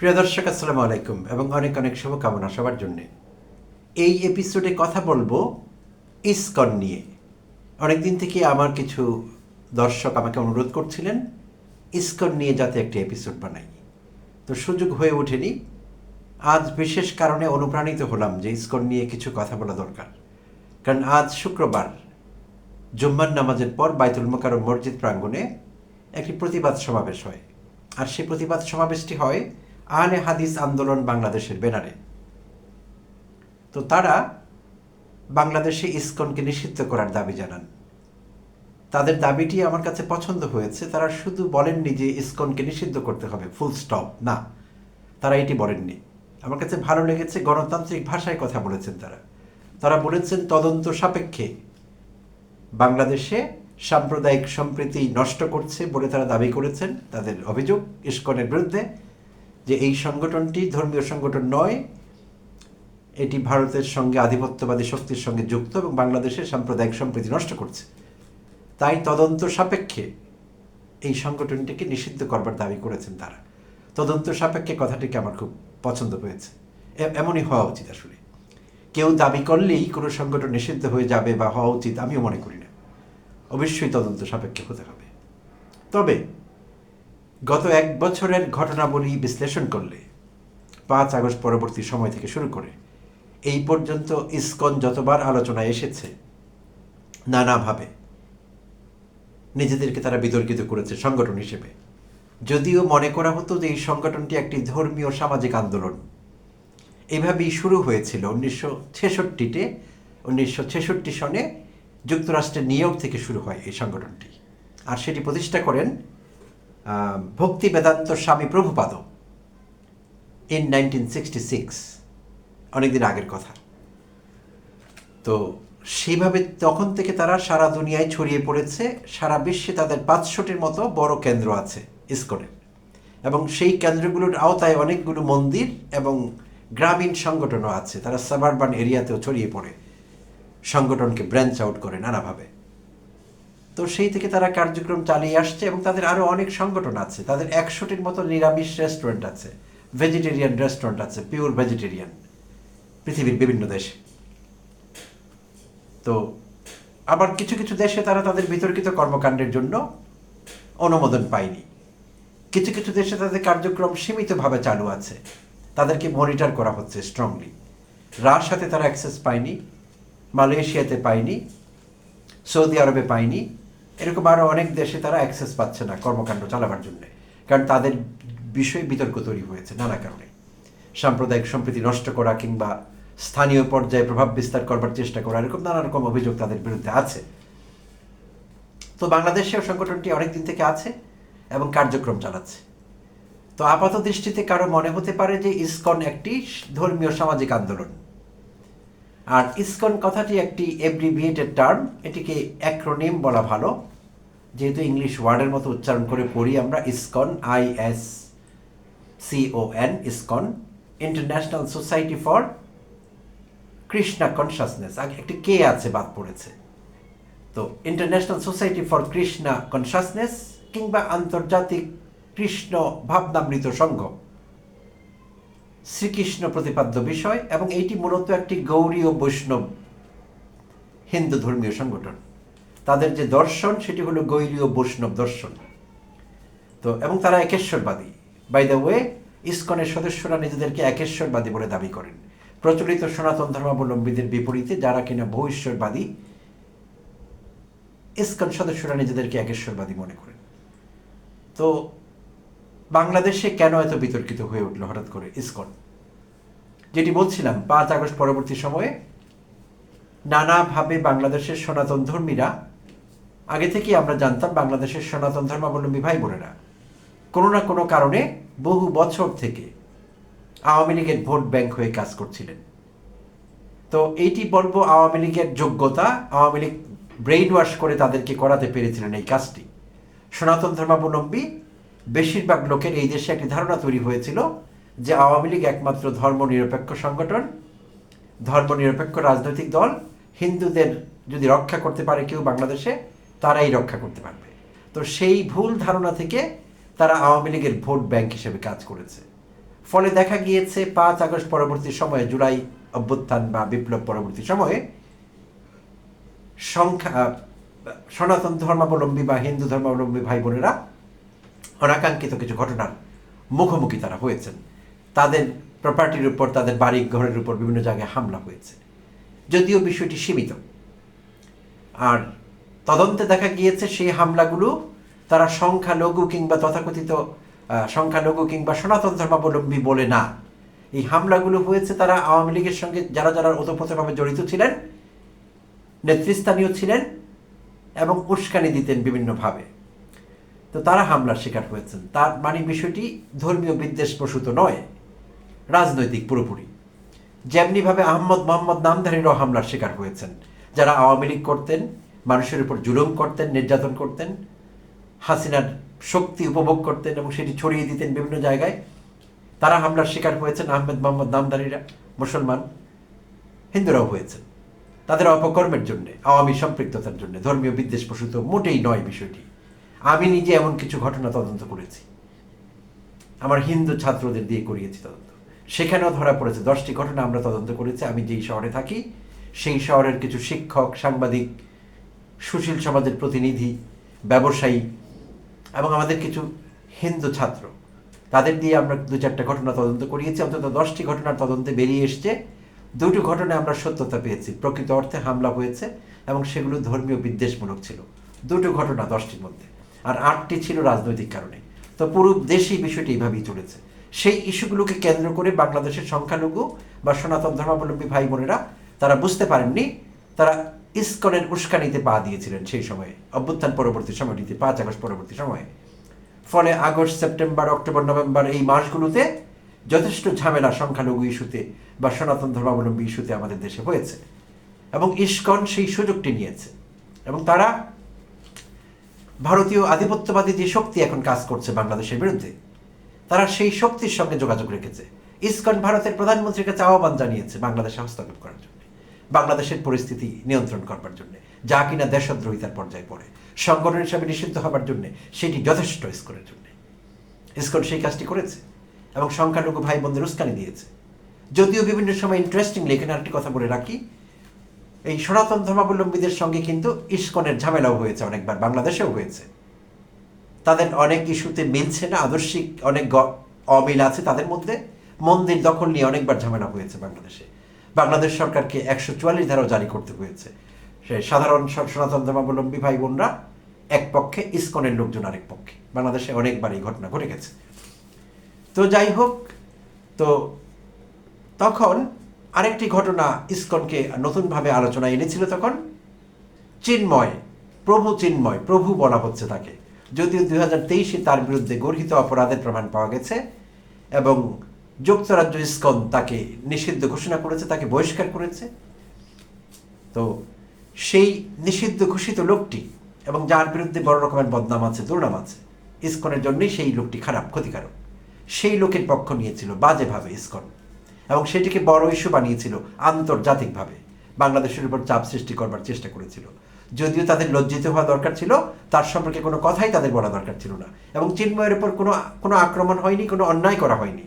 প্রিয় দর্শক, আসসালামু আলাইকুম এবং অনেক অনেক শুভকামনা সবার জন্যে। এই এপিসোডে কথা বলব ইসকন নিয়ে। অনেকদিন থেকে আমার কিছু দর্শক আমাকে অনুরোধ করছিলেন, ইসকন নিয়ে যাতে একটি এপিসোড বানাই। তো সুযোগ হয়ে ওঠেনি। আজ বিশেষ কারণে অনুপ্রাণিত হলাম যে ইসকন নিয়ে কিছু কথা বলা দরকার। কারণ আজ শুক্রবার, জুম্মার নামাজের পর বাইতুল মোকারম মসজিদ প্রাঙ্গণে একটি প্রতিবাদ সমাবেশ হয়। আর সেই প্রতিবাদ সমাবেশটি হয় আহলে হাদিস আন্দোলন বাংলাদেশের ব্যানারে। তো তারা বাংলাদেশে ইসকনকে নিষিদ্ধ করার দাবি জানান। তাদের দাবিটি আমার কাছে পছন্দ হয়েছে। তারা শুধু বলেননি যে ইসকনকে নিষিদ্ধ করতে হবে, ফুল স্টপ, না। তারা এটি বলেননি। আমার কাছে ভালো লেগেছে, গণতান্ত্রিক ভাষায় কথা বলেছেন তারা। তারা বলেছেন, তদন্ত সাপেক্ষে বাংলাদেশে সাম্প্রদায়িক সম্প্রীতি নষ্ট করছে বলে তারা দাবি করেছেন। তাদের অভিযোগ, ইস্কনের বিরুদ্ধে যে এই সংগঠনটি ধর্মীয় সংগঠন নয়, এটি ভারতের সঙ্গে আধিপত্যবাদী শক্তির সঙ্গে যুক্ত এবং বাংলাদেশের সাম্প্রদায়িক সম্প্রীতি নষ্ট করছে। তাই তদন্ত সাপেক্ষে এই সংগঠনটিকে নিষিদ্ধ করবার দাবি করেছেন তারা। তদন্ত সাপেক্ষে কথাটিকে আমার খুব পছন্দ হয়েছে। এমনই হওয়া উচিত আসলে। কেউ দাবি করলেই কোনো সংগঠন নিষিদ্ধ হয়ে যাবে বা হওয়া উচিত আমিও মনে করি না। অবশ্যই তদন্ত সাপেক্ষে হতে হবে। তবে গত এক বছরের ঘটনাবলী বিশ্লেষণ করলে। পাঁচ আগস্ট পরবর্তী সময় থেকে শুরু করে। এই পর্যন্ত ইসকন যতবার আলোচনায় এসেছে, নানাভাবে নিজেদেরকে তারা বিতর্কিত করেছে সংগঠন হিসেবে। যদিও মনে করা হতো যে এই সংগঠনটি একটি ধর্মীয় সামাজিক আন্দোলন। এভাবেই শুরু হয়েছিল উনিশশো ছেষট্টিতে, উনিশশো ছেষট্টি সনে যুক্তরাষ্ট্রের নিয়োগ থেকে শুরু হয় এই সংগঠনটি। আর সেটি প্রতিষ্ঠা করেন Bhaktivedanta Swami Prabhupada in nineteen sixty six অনেকদিন আগের কথা। তো সেইভাবে তখন থেকে তারা সারা দুনিয়ায় ছড়িয়ে পড়েছে, সারা বিশ্বে তাদের পাঁচশোটির মতো বড় কেন্দ্র আছে ইসকনের। এবং সেই কেন্দ্রগুলোর আওতায় অনেকগুলো মন্দির এবং গ্রামীণ সংগঠনও আছে। তারা সাবারবান এরিয়াতেও ছড়িয়ে পড়ে। সংগঠনকে ব্রাঞ্চ আউট করে নানাভাবে। তো সেই থেকে তারা কার্যক্রম চালিয়ে আসছে এবং তাদের আরও অনেক সংগঠন আছে। তাদের একশোটির মতো নিরামিষ রেস্টুরেন্ট আছে। ভেজিটেরিয়ান রেস্টুরেন্ট আছে পিওর ভেজিটেরিয়ান পৃথিবীর বিভিন্ন দেশে। তো আবার কিছু কিছু দেশে তারা তাদের বিতর্কিত কর্মকাণ্ডের জন্য অনুমোদন পায়নি। কিছু কিছু দেশে তাদের কার্যক্রম সীমিতভাবে চালু আছে। তাদেরকে মনিটর করা হচ্ছে স্ট্রংলি রাশিয়াতে তারা অ্যাক্সেস পায়নি, মালয়েশিয়াতে পায়নি, সৌদি আরবে পায়নি এরকম আরও অনেক দেশে তারা অ্যাক্সেস পাচ্ছে না কর্মকাণ্ড চালাবার জন্য। কারণ তাদের বিষয়ে বিতর্ক তৈরি হয়েছে নানা কারণে। সাম্প্রদায়িক সম্প্রীতি নষ্ট করা কিংবা স্থানীয় পর্যায়ে প্রভাব বিস্তার করবার চেষ্টা করা, এরকম নানা রকম অভিযোগ তাদের বিরুদ্ধে আছে। তো বাংলাদেশেও সংগঠনটি অনেকদিন থেকে আছে এবং কার্যক্রম চালাচ্ছে। তো আপাত দৃষ্টিতে কারও মনে হতে পারে যে ইসকন একটি ধর্মীয় সামাজিক আন্দোলন। আর ইসকন কথাটি একটি এব্রিভিয়েটেড টার্ম এটিকে অ্যাক্রোনিম বলা ভালো। যেহেতু ইংলিশ ওয়ার্ডের মতো উচ্চারণ করে পড়ি আমরা ISKCON I S C O N ISKCON international society for Krishna consciousness আগে একটি কে আছে, বাদ পড়েছে। তো international society for Krishna consciousness কিংবা আন্তর্জাতিক কৃষ্ণ ভাবনামৃত সংঘ। শ্রীকৃষ্ণ প্রতিপাদ্য বিষয় এবং এইটি মূলত একটি গৌরী ও বৈষ্ণব হিন্দু ধর্মীয় সংগঠন। তাদের যে দর্শন, সেটি হলো গৌরী ও বৈষ্ণব দর্শন। তো, এবং তারা একেশ্বরবাদী। বাই দ্য ওয়ে ইস্কনের সদস্যরা নিজেদেরকে একেশ্বরবাদী বলে দাবি করেন। প্রচলিত সনাতন ধর্মাবলম্বীদের বিপরীতে যারা কিনা ভবিষ্যৎবাদী ইস্কন সদস্যরা নিজেদেরকে একেশ্বরবাদী মনে করেন। তো, বাংলাদেশে কেন এত বিতর্কিত হয়ে উঠল হঠাৎ করে ইস্কন? যেটি বলছিলাম, পাঁচ আগস্ট পরবর্তী সময়ে নানাভাবে বাংলাদেশের সনাতন ধর্মীরা আগে থেকেই আমরা জানতাম বাংলাদেশের সনাতন ধর্মাবলম্বী ভাই বোনেরা। কোনো না কোনো কারণে বহু বছর থেকে আওয়ামী লীগের ভোট ব্যাংক হয়ে কাজ করছিলেন। তো এইটি বলব আওয়ামী লীগের যোগ্যতা, আওয়ামী লীগ ব্রেইন ওয়াশ করে তাদেরকে করাতে পেরেছিলেন এই কাজটি। সনাতন ধর্মাবলম্বী, বেশিরভাগ লোকের এই দেশে একটি ধারণা তৈরি হয়েছিল যে আওয়ামী লীগ একমাত্র ধর্মনিরপেক্ষ সংগঠন, ধর্মনিরপেক্ষ রাজনৈতিক দল, হিন্দুদের যদি রক্ষা করতে পারে কেউ বাংলাদেশে তারাই রক্ষা করতে পারবে। তো সেই ভুল ধারণা থেকে তারা আওয়ামী লীগের ভোট ব্যাংক হিসেবে কাজ করেছে। ফলে দেখা গিয়েছে পাঁচ আগস্ট পরবর্তী সময়ে, জুলাই অভ্যুত্থান বা বিপ্লব পরবর্তী সময়ে সংখ্যা সনাতন ধর্মাবলম্বী বা হিন্দু ধর্মাবলম্বী ভাই বোনেরা অনাকাঙ্ক্ষিত কিছু ঘটনার মুখোমুখি তারা হয়েছেন। তাদের প্রপার্টির উপর, তাদের বাড়ি ঘরের উপর বিভিন্ন জায়গায় হামলা হয়েছে। যদিও বিষয়টি সীমিত। আর তদন্তে দেখা গিয়েছে সেই হামলাগুলো তারা সংখ্যালঘু কিংবা তথাকথিত সংখ্যালঘু কিংবা সনাতন ধর্মাবলম্বী বলে না। এই হামলাগুলো হয়েছে তারা আওয়ামী লীগের সঙ্গে যারা যারা ওতপ্রোতভাবে জড়িত ছিলেন, নেতৃস্থানীয় ছিলেন এবং উস্কানি দিতেন বিভিন্নভাবে। তো তারা হামলার শিকার হয়েছেন। তার মানে বিষয়টি ধর্মীয় বিদ্বেষ প্রসূত নয়, রাজনৈতিক পুরোপুরি। যেমনিভাবে আহমদ মোহাম্মদ নামধারীরাও হামলার শিকার হয়েছেন। যারা আওয়ামী লীগ করতেন মানুষের উপর জুলুম করতেন, নির্যাতন করতেন, হাসিনার শক্তি উপভোগ করতেন এবং সেটি ছড়িয়ে দিতেন বিভিন্ন জায়গায়। তারা হামলার শিকার হয়েছেন আহমেদ মোহাম্মদ নামধারীরা মুসলমান, হিন্দুরাও হয়েছেন। তাদের অপকর্মের জন্য, আওয়ামী সম্পৃক্ততার জন্য, ধর্মীয় বিদ্বেষ প্রসূত মোটেই নয় বিষয়টি। আমি নিজে এমন কিছু ঘটনা তদন্ত করেছি। আমার হিন্দু ছাত্রদের দিয়ে করিয়েছি তদন্ত। সেখানেও ধরা পড়েছে, দশটি ঘটনা আমরা তদন্ত করেছি। আমি যেই শহরে থাকি, সেই শহরের কিছু শিক্ষক, সাংবাদিক সুশীল সমাজের প্রতিনিধি, ব্যবসায়ী এবং আমাদের কিছু হিন্দু ছাত্র। তাদের দিয়ে আমরা দু চারটা ঘটনা তদন্ত করিয়েছি, অন্তত দশটি ঘটনার তদন্তে বেরিয়ে এসছে। দুটো ঘটনায় আমরা সত্যতা পেয়েছি, প্রকৃত অর্থে হামলা হয়েছে এবং সেগুলো ধর্মীয় বিদ্বেষমূলক ছিল। দুটো ঘটনা দশটির মধ্যে, আর আটটি ছিল রাজনৈতিক কারণে। তো পুরো দেশেই বিষয়টি এইভাবেই চলেছে। সেই ইস্যুগুলোকে কেন্দ্র করে বাংলাদেশের সংখ্যালঘু বা সনাতন ধর্মাবলম্বী ভাই বোনেরা তারা বুঝতে পারেননি, তারা ইস্কনের উস্কানিতে পা দিয়েছিলেন সেই সময়ে, অভ্যুত্থান পরবর্তী সময়টিতে পাঁচ আগস্ট পরবর্তী সময়ে। ফলে আগস্ট, সেপ্টেম্বর, অক্টোবর, নভেম্বর এই মাসগুলোতে যথেষ্ট ঝামেলা, সংখ্যালঘু ইস্যুতে বা সনাতন ধর্মাবলম্বী ইস্যুতে আমাদের দেশে হয়েছে এবং ইস্কন সেই সুযোগটি নিয়েছে এবং তারা ভারতীয় আধিপত্যবাদী যে শক্তি এখন কাজ করছে বাংলাদেশের বিরুদ্ধে, তারা সেই শক্তির সঙ্গে যোগাযোগ রেখেছে। ইস্কন ভারতের প্রধানমন্ত্রীর কাছে আহ্বান জানিয়েছে বাংলাদেশে হস্তক্ষেপ করার জন্য। বাংলাদেশের পরিস্থিতি নিয়ন্ত্রণ করবার জন্য, যা কিনা দেশদ্রোহিতার পর্যায়ে পড়ে, সংগঠন হিসাবে নিষিদ্ধ হবার জন্য, সেটি যথেষ্ট ইস্কনের জন্য। ইসকন সেই কাজটি করেছে এবং সংখ্যালঘু ভাই বোনদের উস্কানি দিয়েছে। যদিও বিভিন্ন সময় ইন্টারেস্টিংলি এখানে আরেকটি কথা বলে রাখি, এই সনাতন ধর্মাবলম্বীদের সঙ্গে কিন্তু ইস্কনের ঝামেলাও হয়েছে অনেকবার, বাংলাদেশেও হয়েছে। তাদের অনেক ইস্যুতে মিলছে না, আদর্শিক অনেক অমিল আছে তাদের মধ্যে। মন্দির দখল নিয়ে অনেকবার ঝামেলা হয়েছে বাংলাদেশে। বাংলাদেশ সরকারকে একশো চুয়াল্লিশ ধারাও জারি করতে হয়েছে। সে সাধারণ সনাতন ধর্মাবলম্বী ভাই বোনরা এক পক্ষে, ইস্কনের লোকজন আরেক পক্ষে। বাংলাদেশে অনেকবার এই ঘটনা ঘটে গেছে। তো যাই হোক, তো তখন আরেকটি ঘটনা ইস্কনকে নতুনভাবে আলোচনায় এনেছিল তখন। চিন্ময়, প্রভু চিন্ময়, প্রভু বলা হচ্ছে তাকে। যদিও দুই হাজার তেইশে তার বিরুদ্ধে গর্হিত অপরাধের প্রমাণ পাওয়া গেছে এবং যুক্তরাজ্য ইস্কন তাকে নিষিদ্ধ ঘোষণা করেছে, তাকে বহিষ্কার করেছে। তো সেই নিষিদ্ধ ঘোষিত লোকটি এবং যার বিরুদ্ধে বড় রকমের বদনাম আছে, দুর্নাম আছে, ইস্কনের জন্যই সেই লোকটি খারাপ, ক্ষতিকারক। সেই লোকের পক্ষ নিয়েছিল বাজেভাবে ইস্কন এবং সেটিকে বড় ইস্যু বানিয়েছিল আন্তর্জাতিকভাবে। বাংলাদেশের উপর চাপ সৃষ্টি করবার চেষ্টা করেছিল। যদিও তাদের লজ্জিত হওয়া দরকার ছিল, তার সম্পর্কে কোনো কথাই তাদের বলা দরকার ছিল না এবং চিন্ময়ের উপর কোনো কোনো আক্রমণ হয়নি, কোনো অন্যায় করা হয়নি।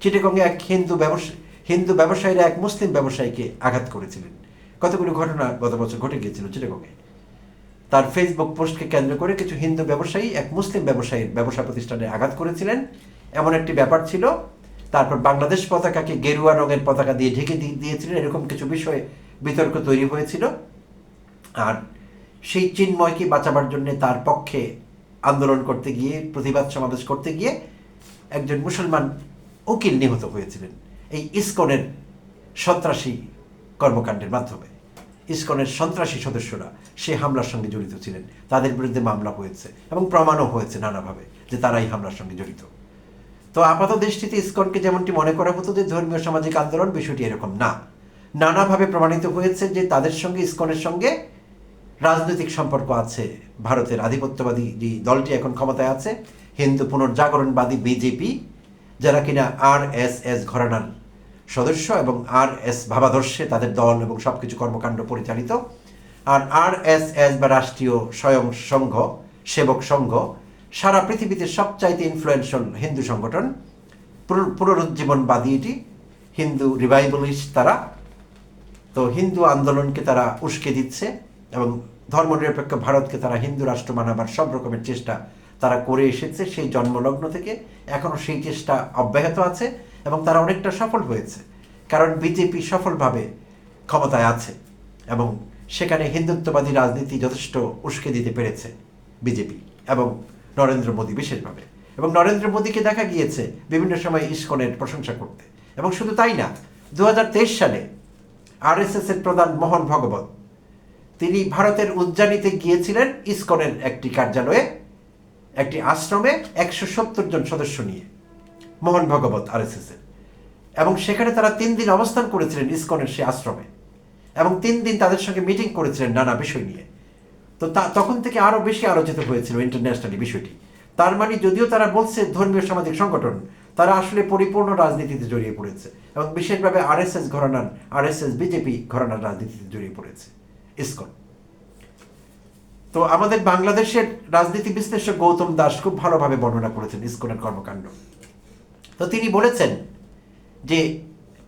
চিটিগঙ্গে এক হিন্দু ব্যবসা, হিন্দু ব্যবসায়ীরা এক মুসলিম ব্যবসায়ীকে আঘাত করেছিলেন। কতগুলো ঘটনা গত বছর ঘটে গিয়েছিল চিটিগঙ্গে তার ফেসবুক পোস্টকে কেন্দ্র করে কিছু হিন্দু ব্যবসায়ী এক মুসলিম ব্যবসায়ীর ব্যবসা প্রতিষ্ঠানে আঘাত করেছিলেন। এমন একটি ব্যাপার ছিল, তারপর বাংলাদেশ পতাকাকে গেরুয়া রঙের পতাকা দিয়ে ঢেকে দিয়ে- দিয়েছিলেন। এরকম কিছু বিষয়ে বিতর্ক তৈরি হয়েছিল। আর সেই চিন্ময়কে বাঁচাবার জন্য তার পক্ষে আন্দোলন করতে গিয়ে, প্রতিবাদ সমাবেশ করতে গিয়ে একজন মুসলমান উকিল নিহত হয়েছিলেন এই ইসকনের সন্ত্রাসী কর্মকাণ্ডের মাধ্যমে। ইসকনের সন্ত্রাসী সদস্যরা সে হামলার সঙ্গে জড়িত ছিলেন। তাদের বিরুদ্ধে মামলা হয়েছে এবং প্রমাণও হয়েছে নানাভাবে যে তারাই হামলার সঙ্গে জড়িত। তো আপাত দৃষ্টিতে ইসকনকে যেমনটি মনে করা হতো যে ধর্মীয় সামাজিক আন্দোলন বিষয়টি এরকম না। নানাভাবে প্রমাণিত হয়েছে যে তাদের সঙ্গে, ইসকনের সঙ্গে রাজনৈতিক সম্পর্ক আছে। ভারতের আধিপত্যবাদী যে দলটি এখন ক্ষমতায় আছে, হিন্দু পুনর্জাগরণবাদী বিজেপি যারা কিনা আর এস এস ঘরানার সদস্য এবং আর এস ভাবাদর্শে তাদের দল এবং সব কিছু কর্মকাণ্ড পরিচালিত। আর আর এস এস বা রাষ্ট্রীয় স্বয়ং সংঘ, সেবক সংঘ, সারা পৃথিবীতে সবচাইতে ইনফ্লুয়েন্সিয়াল হিন্দু সংগঠন পুনর- পুনরুজ্জীবনবাদী এটি, হিন্দু রিভাইভালিস্ট তারা। তো হিন্দু আন্দোলনকে তারা উস্কে দিচ্ছে এবং ধর্মনিরপেক্ষ ভারতকে তারা হিন্দু রাষ্ট্র মানাবার সব রকমের চেষ্টা তারা করে এসেছে সেই জন্মলগ্ন থেকে। এখনও সেই চেষ্টা অব্যাহত আছে এবং তারা অনেকটা সফল হয়েছে। কারণ বিজেপি সফলভাবে ক্ষমতায় আছে এবং সেখানে হিন্দুত্ববাদী রাজনীতি যথেষ্ট উস্কে দিতে পেরেছে বিজেপি এবং নরেন্দ্র মোদী বিশেষভাবে। এবং নরেন্দ্র মোদীকে দেখা গিয়েছে বিভিন্ন সময় ইস্কনের প্রশংসা করতে। এবং শুধু তাই না দু হাজার তেইশ সালে আরএসএস এর প্রধান মোহন ভগবত, তিনি ভারতের উজ্জানিতে গিয়েছিলেন ইস্কনের একটি কার্যালয়ে। একটি আশ্রমে একশো সত্তর জন সদস্য নিয়ে, মোহন ভগবত আরএসএস। এর এবং সেখানে তারা তিন দিন অবস্থান করেছিলেন ইসকনের সে আশ্রমে। এবং তিন দিন তাদের সঙ্গে মিটিং করেছিলেন নানা বিষয় নিয়ে। তো তা, তখন থেকে আরও বেশি আলোচিত হয়েছিল ইন্টারন্যাশনালি বিষয়টি। তার মানে যদিও তারা বলছে ধর্মীয় সামাজিক সংগঠন, তারা আসলে পরিপূর্ণ রাজনীতিতে জড়িয়ে পড়েছে। এবং বিশেষভাবে আরএসএস ঘরানার, আরএসএস বিজেপি ঘরানার রাজনীতিতে জড়িয়ে পড়েছে, ইসকন। তো আমাদের বাংলাদেশের রাজনীতি বিশ্লেষক গৌতম দাস খুব ভালোভাবে বর্ণনা করেছেন ইসকনের কর্মকাণ্ড। তো তিনি বলেছেন যে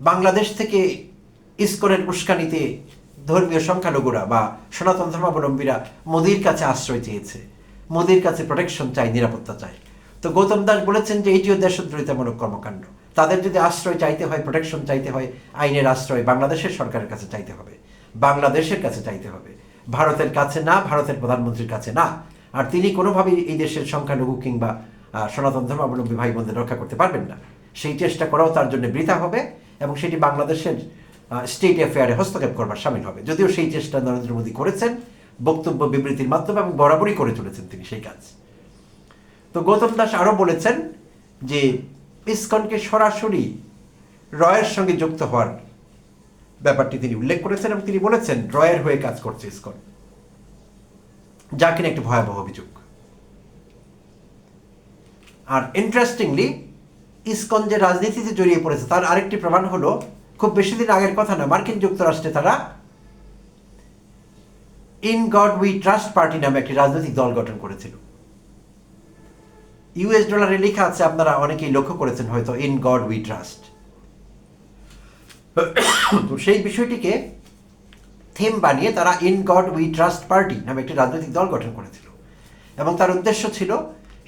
বাংলাদেশ থেকে ইসকনের উস্কানিতে ধর্মীয় সংখ্যালঘুরা বা সনাতন ধর্মাবলম্বীরা মোদির কাছে আশ্রয় চেয়েছে, মোদির কাছে প্রোটেকশন চাই নিরাপত্তা চাই তো গৌতম দাস বলেছেন যে এটিও দেশদ্রোহিতামূলক কর্মকাণ্ড। তাদের যদি আশ্রয় চাইতে হয় প্রোটেকশন চাইতে হয়, আইনের আশ্রয় বাংলাদেশের সরকারের কাছে চাইতে হবে, বাংলাদেশের কাছে চাইতে হবে। ভারতের কাছে না, ভারতের প্রধানমন্ত্রীর কাছে না। আর তিনি কোনোভাবেই এই দেশের সংখ্যালঘু কিংবা সনাতন ধর্মাবলম্বী ভাই বোনদের রক্ষা করতে পারবেন না। সেই চেষ্টা করাও তার জন্য বৃথা হবে এবং সেটি বাংলাদেশের স্টেট অ্যাফেয়ারে হস্তক্ষেপ করবার সামিল হবে। যদিও সেই চেষ্টা নরেন্দ্র মোদী করেছেন, বক্তব্য বিবৃতির মাধ্যমে এবং বরাবরই করে চলেছেন তিনি সেই কাজ। তো গৌতম দাস আরও বলেছেন যে ইসকনকে সরাসরি রয়ের সঙ্গে যুক্ত হওয়ার ব্যাপারটি তিনি উল্লেখ করেছেন এবং তিনি বলেছেন, ড্রয়ের হয়ে কাজ করছে ইসকন। যা কিনা একটি ভয়াবহ অভিযোগ। আর ইন্টারেস্টিংলি ইসকন যে রাজনীতিতে জড়িয়ে পড়েছে, তার আরেকটি প্রমাণ হলো, খুব বেশি দিন আগের কথা না, মার্কিন যুক্তরাষ্ট্রে তারা in God we trust party নামে একটি রাজনৈতিক দল গঠন করেছিল। ইউএস ডলারে লেখা আছে, আপনারা অনেকেই লক্ষ্য করেছেন হয়তো ইন গড উই ট্রাস্ট তো সেই বিষয়টিকে থিম বানিয়ে তারা in God we trust party নামে একটি রাজনৈতিক দল গঠন করেছিল। এবং তার উদ্দেশ্য ছিল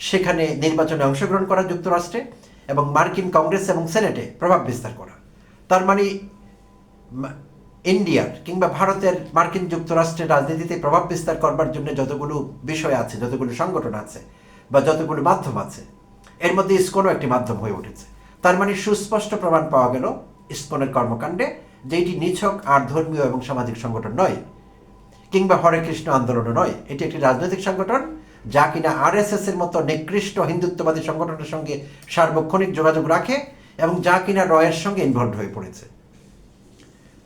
সেখানে নির্বাচনে অংশগ্রহণ করা যুক্তরাষ্ট্রে এবং মার্কিন কংগ্রেস এবং সেনেটে প্রভাব বিস্তার করা। তার মানে ইন্ডিয়ার কিংবা ভারতের মার্কিন যুক্তরাষ্ট্রের রাজনীতিতে প্রভাব বিস্তার করবার জন্য যতগুলো বিষয় আছে, যতগুলো সংগঠন আছে বা যতগুলো মাধ্যম আছে, এর মধ্যে ইসকনও একটি মাধ্যম হয়ে উঠেছে। তার মানে সুস্পষ্ট প্রমাণ পাওয়া গেল ইসকনের কর্মকাণ্ডে যে এটি নিছক আর ধর্মীয় এবং সামাজিক সংগঠন নয় কিংবা হরে কৃষ্ণ আন্দোলনও নয়। এটি একটি রাজনৈতিক সংগঠন যা কিনা আরএসএস এর মতো নিকৃষ্ট হিন্দুত্ববাদী সংগঠনের সঙ্গে সার্বক্ষণিক যোগাযোগ রাখে এবং যা কিনা রয়ের সঙ্গে ইনভলভ হয়ে পড়েছে।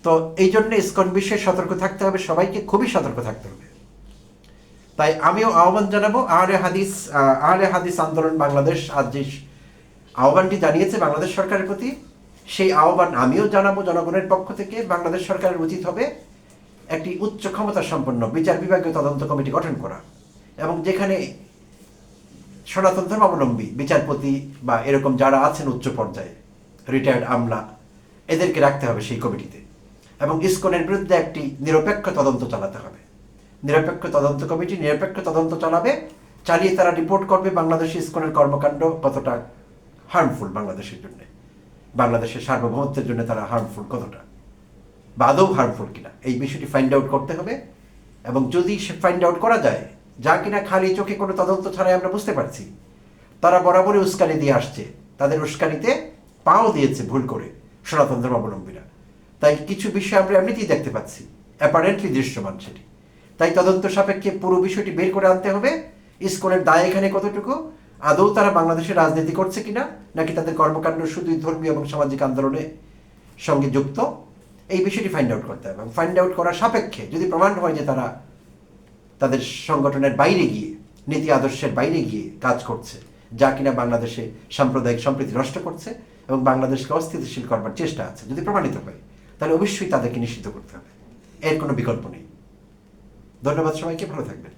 তো এই জন্য ইসকন বিষয়ে সতর্ক থাকতে হবে সবাইকে খুবই সতর্ক থাকতে হবে। তাই আমিও আহ্বান জানাব আহলে হাদিস আহ, আহলে হাদিস আন্দোলন বাংলাদেশ আজ যে আহ্বানটি জানিয়েছে বাংলাদেশ সরকারের প্রতি সেই আহ্বান আমিও জানাব জনগণের পক্ষ থেকে। বাংলাদেশ সরকারের উচিত হবে একটি উচ্চ ক্ষমতা সম্পন্ন বিচার বিভাগীয় তদন্ত কমিটি গঠন করা এবং যেখানে সনাতন ধর্মাবলম্বী বিচারপতি বা এরকম যারা আছেন উচ্চ পর্যায়ে রিটায়ার্ড আমলা, এদেরকে রাখতে হবে সেই কমিটিতে। এবং ইসকনের বিরুদ্ধে একটি নিরপেক্ষ তদন্ত চালাতে হবে। নিরপেক্ষ তদন্ত কমিটি নিরপেক্ষ তদন্ত চালাবে, চালিয়ে তারা রিপোর্ট করবে বাংলাদেশ ইসকনের কর্মকাণ্ড কতটা হার্মফুল বাংলাদেশের জন্য। বাংলাদেশের সার্বভৌমত্বের জন্য তারা হার্মফুল কতটা? বা আদৌ হার্মফুল কিনা? এই বিষয়টি ফাইন্ড আউট করতে হবে। এবং যদি সে ফাইন্ড আউট করা যায়, যা কিনা খালি চোখে কোনো তদন্ত ছাড়াই আমরা বুঝতে পারছি, তারা বরাবরই উস্কানি দিয়ে আসছে। তাদের উস্কানিতে পাও দিয়েছে ভুল করে সনাতন ধর্মাবলম্বীরা তাই কিছু বিষয় আমরা এমনিতেই দেখতে পাচ্ছি অ্যাপারেন্টলি দৃশ্যমান সেটি। তাই তদন্ত সাপেক্ষে পুরো বিষয়টি বের করে আনতে হবে। ইসকনের দায় এখানে কতটুকু? আদৌ তারা বাংলাদেশে রাজনীতি করছে কিনা, নাকি তাদের কর্মকাণ্ড শুধুই ধর্মীয় এবং সামাজিক আন্দোলনে সঙ্গে যুক্ত? এই বিষয়টি ফাইন্ড আউট করতে হবে ফাইন্ড আউট করার সাপেক্ষে যদি প্রমাণ হয় যে তারা তাদের সংগঠনের বাইরে গিয়ে, নীতি আদর্শের বাইরে গিয়ে কাজ করছে, যা কিনা বাংলাদেশে সাম্প্রদায়িক সম্প্রীতি নষ্ট করছে এবং বাংলাদেশকে অস্থিতিশীল করবার চেষ্টা আছে, যদি প্রমাণিত হয়, তাহলে অবশ্যই তাদেরকে নিষিদ্ধ করতে হবে। এর কোনো বিকল্প নেই। ধন্যবাদ সবাইকে, ভালো থাকবেন।